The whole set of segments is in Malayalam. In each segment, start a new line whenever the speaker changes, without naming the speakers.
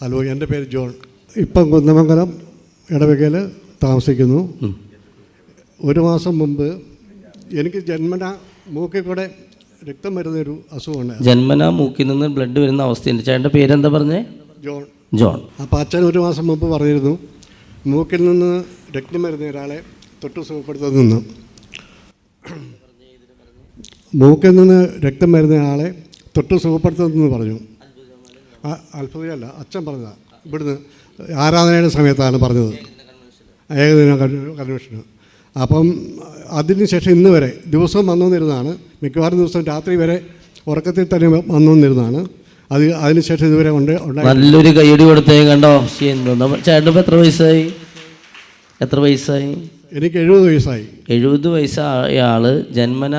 ഹലോ എന്റെ പേര് ജോൺ. ഇപ്പം കുന്നമംഗലം ഇടവകയിൽ താമസിക്കുന്നു. ഒരു മാസം മുമ്പ് എനിക്ക് ജന്മന മൂക്കിൽ കൂടെ രക്തം വരുന്നൊരു അസുഖമാണ്
ജന്മന മൂക്കിൽ നിന്ന് ബ്ലഡ് വരുന്ന അവസ്ഥയുണ്ട്. ചേട്ടന്റെ പേരെന്താ പറഞ്ഞേ?
ജോൺ.
ജോൺ.
അപ്പോൾ അച്ഛൻ ഒരു മാസം മുമ്പ് പറഞ്ഞിരുന്നു മൂക്കിൽ നിന്ന് രക്തം വരുന്ന ഒരാളെ തൊട്ട് സുഖപ്പെടുത്തുന്നു മൂക്കിൽ നിന്ന് രക്തം വരുന്ന ആളെ തൊട്ട് സുഖപ്പെടുത്തുന്നു പറഞ്ഞു. ആ, അത്ഭുതമല്ല. അച്ഛൻ പറഞ്ഞതാണ് ഇവിടുന്ന് ആരാധനയുടെ സമയത്താണ് പറഞ്ഞത്. ഏകദിന കൺ- കൺവെൻഷന് അപ്പം അതിന് ശേഷം ഇന്ന് വരെ ദിവസവും വന്നുവന്നിരുന്നതാണ് മിക്കവാറും ദിവസം രാത്രി വരെ ഉറക്കത്തിൽ തന്നെ വന്നുവന്നിരുന്നതാണ് അത് അതിനുശേഷം ഇതുവരെ ഉണ്ടായി
നല്ലൊരു കൈയടി കൊടുത്തേ കണ്ടോ? ഇപ്പം എത്ര വയസ്സായി? എത്ര വയസ്സായി?
എനിക്ക് എഴുപത് വയസ്സായി.
എഴുപത് വയസ്സായ ആൾ ജന്മന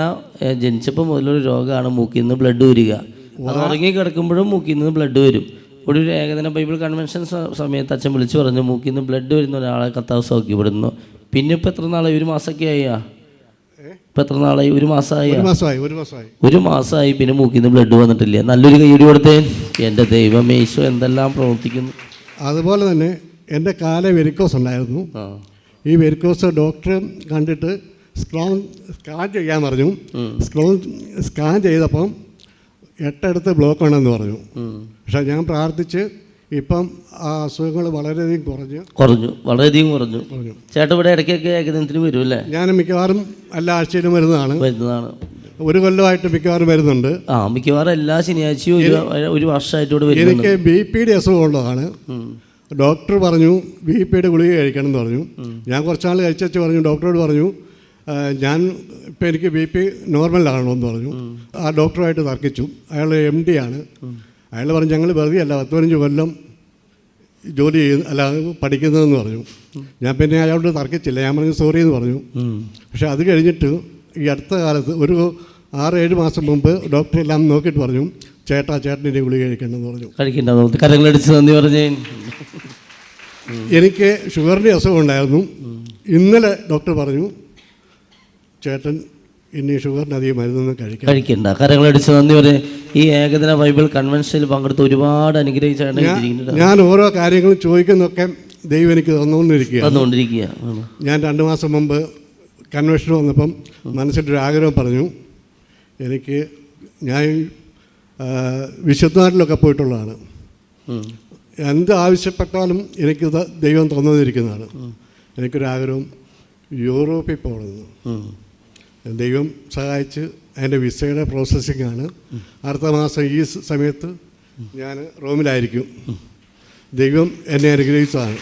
ജനിച്ചപ്പോൾ മുതലൊരു രോഗമാണ് മൂക്കിൽ നിന്ന് ബ്ലഡ് വരിക അത് ഉറങ്ങി കിടക്കുമ്പോഴും മൂക്കിൽ നിന്ന് ബ്ലഡ് വരും. ഇവിടെ ഒരു ഏകദിന ബൈബിൾ കൺവെൻഷൻ സമയത്ത് അച്ഛൻ വിളിച്ചു പറഞ്ഞു മൂക്കിൽ നിന്ന് ബ്ലഡ് വരുന്ന ഒരാളെ കത്താവ് സൗഖ്യപ്പെടുന്നു പിന്നെ ഇപ്പം എത്ര നാളായി? ഒരു മാസമൊക്കെ ആയാ? ഇപ്പം എത്ര നാളായി? ഒരു മാസമായി?
ഒരു മാസമായി
പിന്നെ മൂക്കിൽ നിന്ന് ബ്ലഡ് വന്നിട്ടില്ല. നല്ലൊരു കൈയടി കൊടുത്തേ. എന്റെ ദൈവം യേശു എന്തെല്ലാം പ്രവർത്തിക്കുന്നു.
അതുപോലെ തന്നെ എന്റെ കാല വെരിക്കോസ് ഉണ്ടായിരുന്നു. ഈ വെരിക്കോസ് ഡോക്ടർ കണ്ടിട്ട് സ്കാൻ സ്കാൻ ചെയ്യാൻ പറഞ്ഞു. സ്കാൻ സ്കാൻ ചെയ്തപ്പം എട്ടടുത്ത് ബ്ലോക്ക് ആണെന്ന് പറഞ്ഞു പക്ഷെ ഞാൻ പ്രാർത്ഥിച്ച് ഇപ്പം ആ അസുഖങ്ങൾ വളരെയധികം കുറഞ്ഞു
കുറഞ്ഞു. വളരെയധികം കുറഞ്ഞു.
കുറഞ്ഞു.
ചേട്ടൻ ഇവിടെ ഇടയ്ക്കൊക്കെ ഏകദിനത്തിന് വരും അല്ലേ
ഞാൻ മിക്കവാറും എല്ലാ ആഴ്ചയിലും വരുന്നതാണ്.
വരുന്നതാണ്.
ഒരു കൊല്ലമായിട്ട് മിക്കവാറും വരുന്നുണ്ട്.
ആ മിക്കവാറും എല്ലാ ശനിയാഴ്ചയും ഒരു ഒരു വർഷമായിട്ട്
എനിക്ക് ബി പിയുടെ അസുഖമുള്ളതാണ്. ഡോക്ടർ പറഞ്ഞു ബി പിയുടെ ഗുളിക കഴിക്കണം എന്ന് പറഞ്ഞു ഞാൻ കുറച്ചാൾ കഴിച്ചു പറഞ്ഞു ഡോക്ടറോട് പറഞ്ഞു "ആ, ഞാൻ ഇപ്പം എനിക്ക് ബി പി നോർമലാണോ എന്ന് പറഞ്ഞു ആ ഡോക്ടറുമായിട്ട് തർക്കിച്ചു. അയാൾ എം ഡി ആണ്. അയാൾ പറഞ്ഞു ഞങ്ങൾ വെറുതെ അല്ല പത്ത് പതിനഞ്ച് കൊല്ലം ജോലി ചെയ്യുന്ന അല്ല പഠിക്കുന്നതെന്ന് പറഞ്ഞു. ഞാൻ പിന്നെ അയാളോട് തർക്കിച്ചില്ല. ഞാൻ പറഞ്ഞു സോറി എന്ന് പറഞ്ഞു. പക്ഷെ അത് കഴിഞ്ഞിട്ട് ഈ അടുത്ത കാലത്ത് ഒരു ആറ് ഏഴ് മാസം മുമ്പ് ഡോക്ടറെ എല്ലാം നോക്കിയിട്ട് പറഞ്ഞു ചേട്ടാ ചേട്ടന്റെ ഗുളിക കഴിക്കണമെന്ന് പറഞ്ഞു.
കഴിക്കണ്ട നമുക്ക് കരങ്ങളടിച്ച് നന്ദി പറഞ്ഞേ.
എനിക്ക് ഷുഗറിന്റെ അസുഖം ഉണ്ടായിരുന്നു. ഇന്നലെ ഡോക്ടർ പറഞ്ഞു ചേട്ടൻ ഇനി ഷുഗറിന് അധികം മരുന്നൊന്നും കഴിക്കാം
കഴിക്കണ്ട. കരങ്ങളടിച്ച് നന്ദി വരെ ഈ ഏകദിന ബൈബിൾ കൺവെൻഷനിൽ പങ്കെടുത്ത് ഒരുപാട് അനുഗ്രഹിച്ച ചേട്ടൻ
ഞാൻ- ഓരോ കാര്യങ്ങളും ചോദിക്കുന്നൊക്കെ ദൈവം എനിക്ക് തന്നുകൊണ്ടിരിക്കുക. ഞാൻ രണ്ട് മാസം മുമ്പ് കൺവെൻഷൻ വന്നപ്പം മനസ്സിലൊരു ആഗ്രഹം പറഞ്ഞു. എനിക്ക് ഞാൻ വിശുദ്ധനാട്ടിലൊക്കെ പോയിട്ടുള്ളതാണ്. എന്ത് ആവശ്യപ്പെട്ടാലും എനിക്ക് ദൈവം തന്നിരിക്കുന്നതാണ് എനിക്കൊരാഗ്രഹം യൂറോപ്പിൽ പോകണമെന്ന്. ദൈവം സഹായിച്ച് അതിന്റെ വിസയുടെ പ്രോസസ്സിംഗ് ആണ്. അടുത്ത മാസം ഈ സമയത്ത് ഞാൻ റോമിലായിരിക്കും. ദൈവം എന്നെ അനുഗ്രഹിച്ചതാണ്.